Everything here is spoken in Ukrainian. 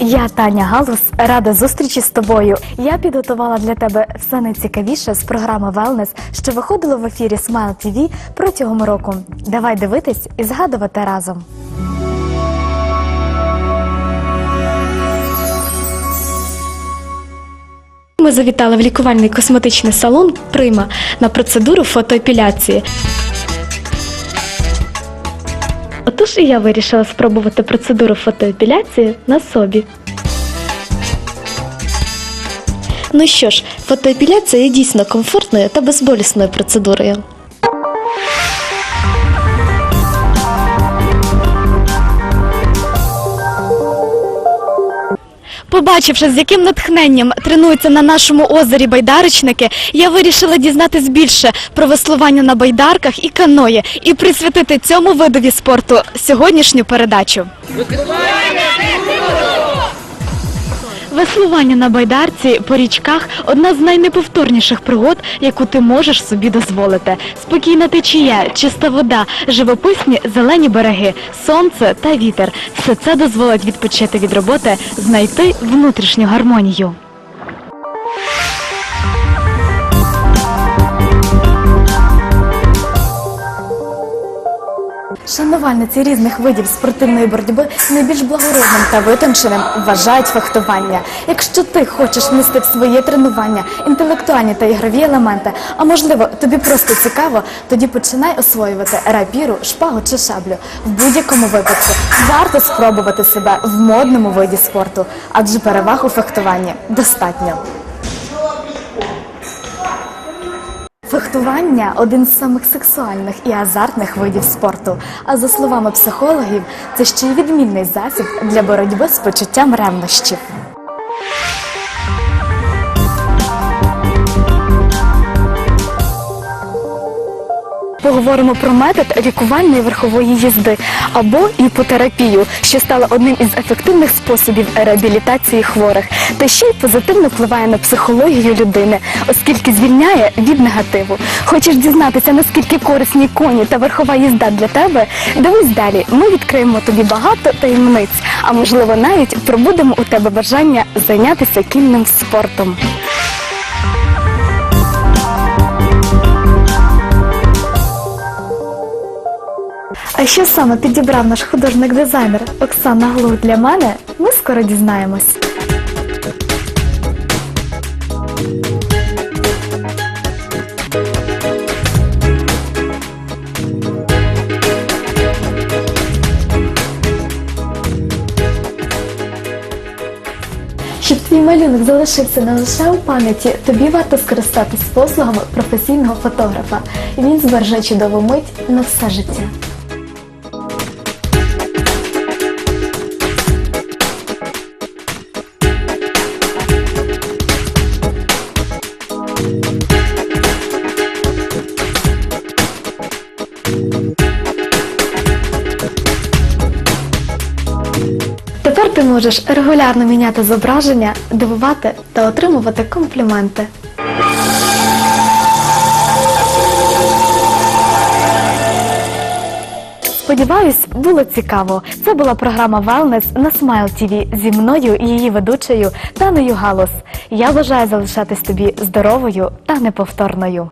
Я Таня Галус, рада зустрічі з тобою. Я підготувала для тебе все найцікавіше з програми Wellness, що виходило в ефірі Smile TV протягом року. Давай дивитись і згадувати разом. Ми завітали в лікувальний косметичний салон Прима на процедуру фотоепіляції. Отож і я вирішила спробувати процедуру фотоепіляції на собі. Ну що ж, фотоепіляція є дійсно комфортною та безболісною процедурою. Побачивши, з яким натхненням тренуються на нашому озері байдарочники, я вирішила дізнатись більше про веслування на байдарках і каної і присвятити цьому видові спорту сьогоднішню передачу. Веслування на байдарці по річках одна з найнеповторніших пригод, яку ти можеш собі дозволити. Спокійна течія, чиста вода, живописні зелені береги, сонце та вітер. Все це дозволить відпочити від роботи, знайти внутрішню гармонію. Шанувальниці різних видів спортивної боротьби найбільш благородним та витонченим вважають фехтування. Якщо ти хочеш внести в своє тренування інтелектуальні та ігрові елементи, а можливо тобі просто цікаво, тоді починай освоювати рапіру, шпагу чи шаблю. В будь-якому випадку варто спробувати себе в модному виді спорту, адже переваг у фехтуванні достатньо. Фехтування один з самих сексуальних і азартних видів спорту. А за словами психологів, це ще й відмінний засіб для боротьби з почуттям ревнощів. Поговоримо про метод лікувальної верхової їзди або іпотерапію, що стала одним із ефективних способів реабілітації хворих, та ще й позитивно впливає на психологію людини, оскільки звільняє від негативу. Хочеш дізнатися, наскільки корисні коні та верхова їзда для тебе? Дивись далі. Ми відкриємо тобі багато таємниць, а можливо навіть пробудемо у тебе бажання зайнятися кінним спортом. Що саме підібрав наш художник-дизайнер Оксана Глух для мене, ми скоро дізнаємось. Щоб твій малюнок залишився не лише у пам'яті, тобі варто скористатись послугами професійного фотографа. Він збереже чудову мить на все життя. Тепер ти можеш регулярно міняти зображення, дивувати та отримувати компліменти. Сподіваюсь, було цікаво. Це була програма Wellness на Smile TV зі мною і її ведучою Танею Галус. Я бажаю залишатись тобі здоровою та неповторною.